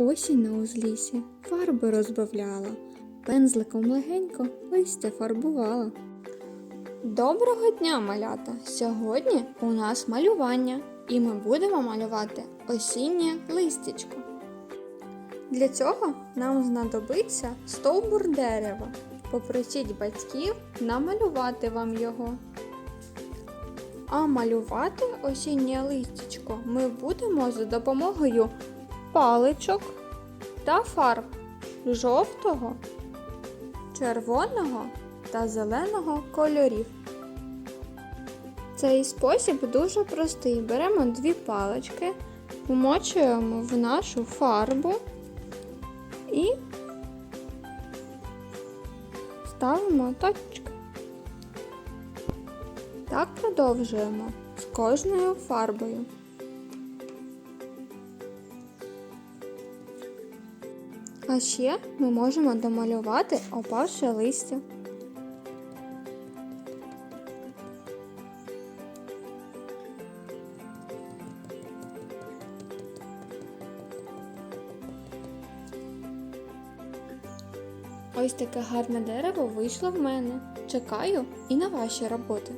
Осінь на узлісі фарби розбавляла, пензликом легенько листя фарбувала. Доброго дня, малята! Сьогодні у нас малювання, і ми будемо малювати осіннє листячко. Для цього нам знадобиться стовбур дерева. Попросіть батьків намалювати вам його. А малювати осіннє листячко ми будемо за допомогою паличок та фарб жовтого, червоного та зеленого кольорів. Цей спосіб дуже простий. Беремо дві палички, вмочуємо в нашу фарбу і ставимо точки. Так продовжуємо з кожною фарбою. А ще ми можемо домалювати опавше листя. Ось таке гарне дерево вийшло в мене. Чекаю і на ваші роботи.